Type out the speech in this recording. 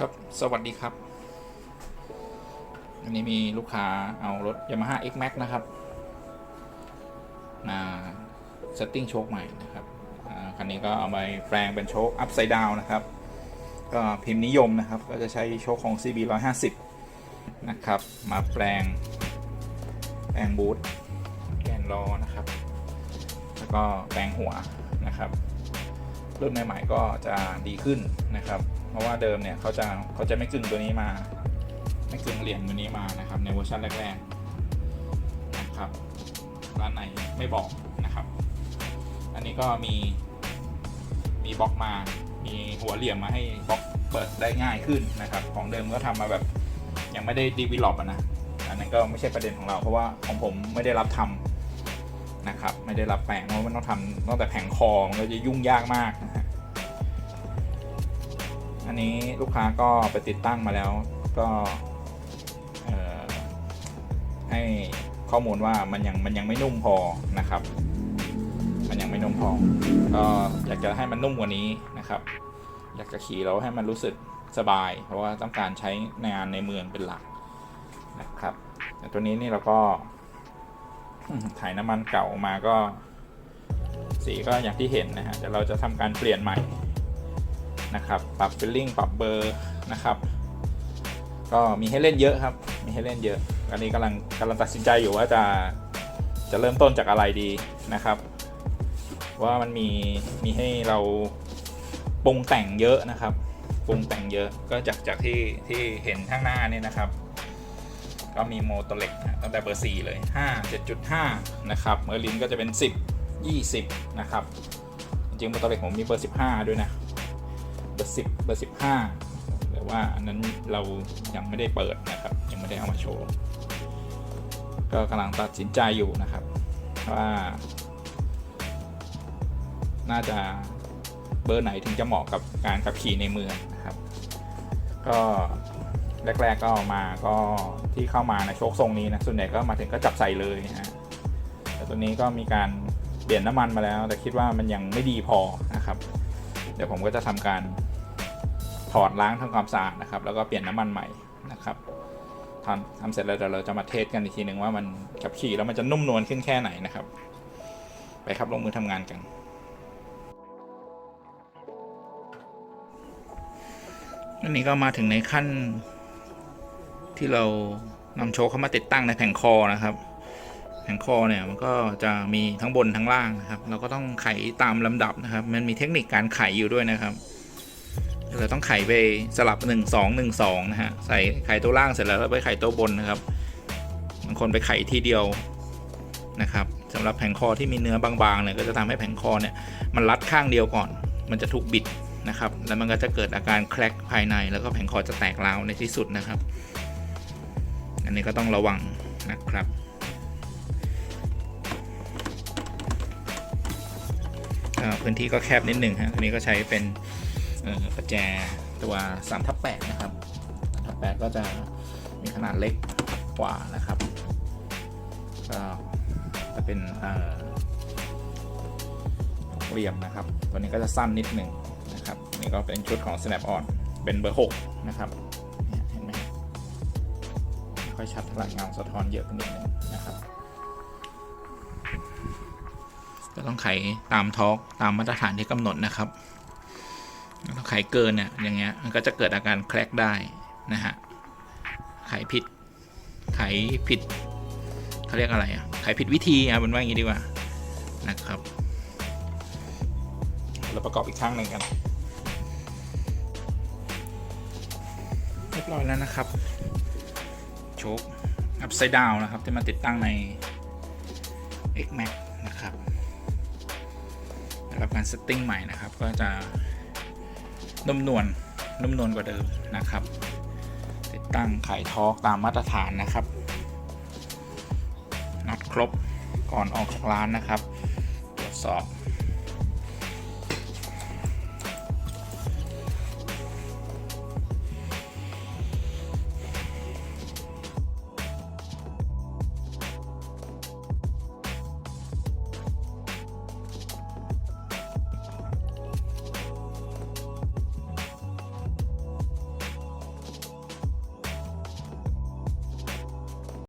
ครับ สวัสดีครับ อันนี้มีลูกค้าเอารถ Yamaha X Max นะครับ มาเซตติ้งโชคใหม่นะครับ คันนี้ก็เอาไปแปลงเป็นโชค Upside Down นะครับ ก็พิมพ์นิยมนะครับ ก็จะใช้โชคของ CB 150นะครับ มาแปลงแปลงบูทแกนล้อนะครับ แล้วก็แปลงหัวนะครับ รุ่นใหม่ๆก็จะดีขึ้นนะครับ เพราะว่าเดิมเนี่ยเขาจะเขาจะไม่กึ่งตัวนี้มา ไม่กึ่งเหรียญตัวนี้มานะครับ ในเวอร์ชันแรกๆนะครับร้านไหนไม่บอกนะครับ อันนี้ก็มีมีบล็อกมา มีหัวเหลี่ยมมาให้บล็อกเปิดได้ง่ายขึ้นนะครับ ของเดิมก็ทำมาแบบยังไม่ได้ดีวิลลอปนะอันนั้นก็ไม่ใช่ประเด็นของเราเพราะว่าของผมไม่ได้รับทำนะครับ ไม่ได้รับแปลงเพราะมันต้องทำตั้งแต่แผงคอมันก็จะยุ่งยากมากนะ อันนี้ลูกค้าก็ไปติดตั้งมาแล้วก็ให้ข้อมูลว่ามันยังมันยังไม่นุ่มพอนะครับ มันยังไม่นุ่มพอ ก็อยากจะให้มันนุ่มกว่านี้นะครับ อยากจะขี่แล้วให้มันรู้สึกสบาย เพราะว่าต้องการใช้ในงานในเมืองเป็นหลักนะครับแต่ตัวนี้นี่เราก็ถ่ายน้ำมันเก่ามาก็ สีก็อย่างที่เห็นนะฮะเดี๋ยวเราจะทำการเปลี่ยนใหม่ นะครับปรับฟิลลิ่งปรับเบอร์นะครับ ก็มีให้เล่นเยอะครับ มีให้เล่นเยอะ อันนี้กำลังกำลังตัดสินใจอยู่ว่าจะจะเริ่มต้นจากอะไรดีนะครับ ว่ามันมีมีให้เราปรุงแต่งเยอะนะครับปรุงแต่งเยอะก็จากจากที่ที่เห็นข้างหน้านี่นะครับ ก็มีโมโตเล็กตั้งแต่เบอร์ 4 เลย 5 7.5 นะครับเมอร์ลินก็จะเป็น 10 20 นะครับ จริงโมโตเล็กผมมีเบอร์ 15 ด้วยนะ บอร์สิบเบอร์สิบห้าแต่ว่าอันนั้นเรายังไม่ได้เปิดนะครับ ยังไม่ได้เอามาโชว์ ก็กำลังตัดสินใจอยู่นะครับ ว่า น่าจะเบอร์ไหนถึงจะเหมาะกับการขับขี่ในเมืองนะครับ ก็แรก ๆ ก็เอามาก็ที่เข้ามาในโชคทรงนี้นะส่วนใหญ่ก็มาถึงก็จับใส่เลยนะฮะแต่ตัวนี้ก็มีการเปลี่ยนน้ำมันมาแล้ว แต่คิดว่ามันยังไม่ดีพอนะครับ เดี๋ยวผมก็จะทำการ ถอดล้างทำความสะอาดนะครับ แล้วก็เปลี่ยนน้ำมันใหม่นะครับทำทำเสร็จแล้วเดี๋ยวเราจะมาเทสกันอีกทีหนึ่งว่ามันขับขี่แล้วมันจะนุ่มนวลขึ้นแค่ไหนนะครับ ไปครับลงมือทำงานกันอันนี้ก็มาถึงในขั้นที่เรานำโชว์เข้ามาติดตั้งในแผงคอนะครับ แผงคอเนี่ยมันก็จะมีทั้งบนทั้งล่างนะครับ เราก็ต้องไขตามลำดับนะครับ มันมีเทคนิคการไขอยู่ด้วยนะครับ เราต้องไขไปสลับ 1 2 1 2 นะฮะ ใส่ไขตัวล่างเสร็จแล้วแล้วไปไขตัวบนนะครับบางคนไปไขทีเดียวนะครับสำหรับแผงคอที่มีเนื้อบางๆเนี่ยก็จะทำให้แผงคอเนี่ยมันรัดข้างเดียวก่อน มันจะถูกบิดนะครับ แล้วมันก็จะเกิดอาการแคลกภายใน แล้วก็แผงคอจะแตกร้าวในที่สุดนะครับ อันนี้ก็ต้องระวังนะครับพื้นที่ก็แคบนิดหนึ่งฮะอันนี้ก็ใช้เป็น ประแจตัว3ทับ8นะครับ3ทับ8ก็จะมีขนาดเล็กกว่านะครับ ก็จะเป็นเอ่อเหลี่ยมนะครับ ตัวนี้ก็จะสั้นนิดหนึ่งนะครับ นี่ก็เป็นชุดของ snap on เป็นเบอร์ 6 นะครับเห็นไหมไม่ค่อยชัดเท่าไหร่เงาสะท้อนเยอะไปนิดนึงนะครับก็ต้องไขตามท็อกตามมาตรฐานที่กำหนดนะครับ ไขเกินเนี่ยอย่างเงี้ยมันก็จะเกิดอาการแคลกได้นะฮะไขผิดไขผิดเขาเรียกอะไรอะไขผิดวิธีอะเป็นว่าอย่างนี้ดีกว่านะครับเราประกอบอีกครั้งหนึ่งกันเรียบร้อยแล้วนะครับโชค upside down นะครับที่มาติดตั้งใน X Max นะครับได้รับการเซตติ้งใหม่นะครับ ก็จะ นุ่มนวลนุ่มนวลกว่าเดิมนะครับ ติดตั้งไขทอกตามมาตรฐานนะครับน็อตครบก่อนออกจากร้านนะครับ ตรวจสอบ